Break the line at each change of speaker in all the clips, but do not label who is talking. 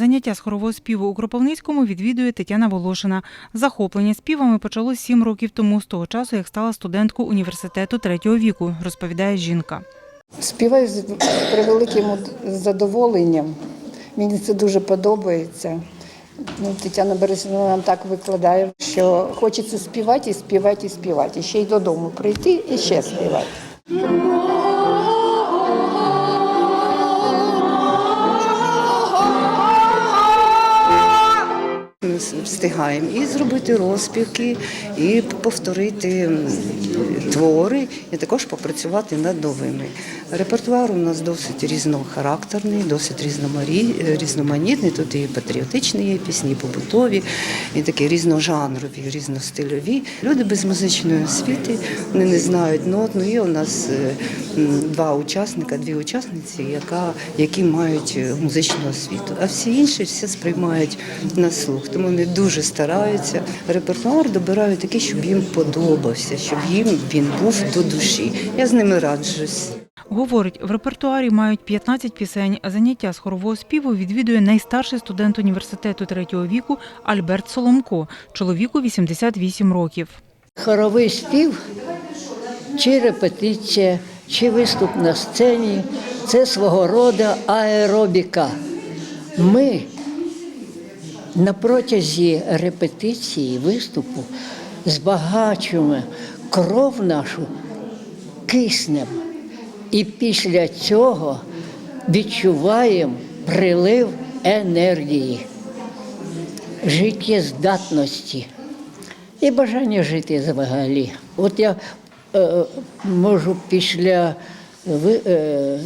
Заняття з хорового співу у Кропивницькому відвідує Тетяна Волошина. Захоплення співами почалось сім років тому, з того часу, як стала студенткою університету третього віку, розповідає жінка.
Співаю з превеликим задоволенням. Мені це дуже подобається. Ну, Тетяна Борисівна нам так викладає, що хочеться співати і співати, і співати. І ще й додому прийти і ще співати.
Встигаємо і зробити розпівки, і повторити твори, і також попрацювати над новими. Репертуар у нас досить різнохарактерний, досить різноманітний. Тут і патріотичні є пісні, і побутові, і такі різножанрові, різностильові. Люди без музичної освіти вони не знають нот. Ну є у нас е, два учасника, дві учасниці, яка, які мають е, музичну освіту. А всі інші все сприймають на слух. Тому вони дуже стараються. Репертуар добирають такий, щоб їм подобався, щоб їм він був до душі. Я з ними раджусь.
Говорить, в репертуарі мають 15 пісень, заняття з хорового співу відвідує найстарший студент університету третього віку Альберт Соломко, чоловіку 88 років.
Хоровий спів, чи репетиція, чи виступ на сцені це свого роду аеробіка. Ми на протязі репетиції, виступу збагачуємо кров нашу киснем. І після цього відчуваємо прилив енергії, життєздатності і бажання жити взагалі. От я е, можу після е,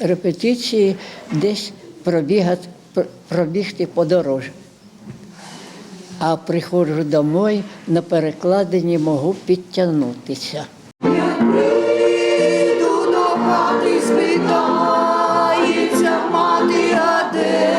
репетиції десь пробігати, пр- пробігти подорож. А приходжу домой, на перекладині можу підтягнутися.
Прийду до хати, спитається мати, а де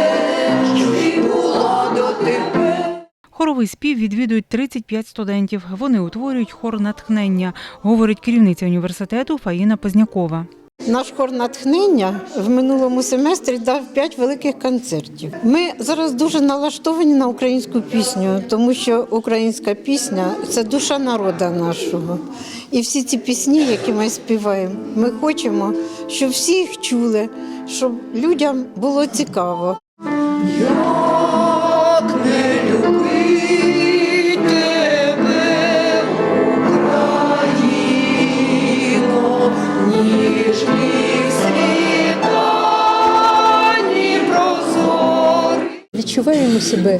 ж була дотепер?
Хоровий спів відвідують 35 студентів. Вони утворюють хор натхнення, говорить керівниця університету Фаїна Познякова.
Наш хор натхнення в минулому семестрі дав п'ять великих концертів. Ми зараз дуже налаштовані на українську пісню, тому що українська пісня це душа народу нашого. І всі ці пісні, які ми співаємо, ми хочемо, щоб всі їх чули, щоб людям було цікаво.
Як не любить
Відчуваємо себе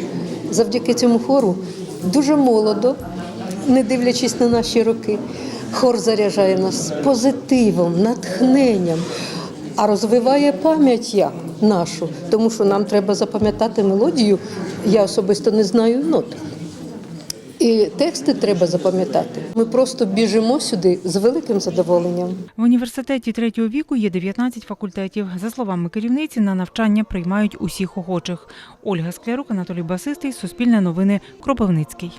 завдяки цьому хору дуже молодо, не дивлячись на наші роки. Хор заряджає нас позитивом, натхненням, а розвиває пам'ять як нашу, тому що нам треба запам'ятати мелодію. Я особисто не знаю нот. І тексти треба запам'ятати. Ми просто біжимо сюди з великим задоволенням.
В університеті третього віку є 19 факультетів. За словами керівниці, на навчання приймають усіх охочих. Ольга Склярук, Анатолій Басистий, Суспільне новини, Кропивницький.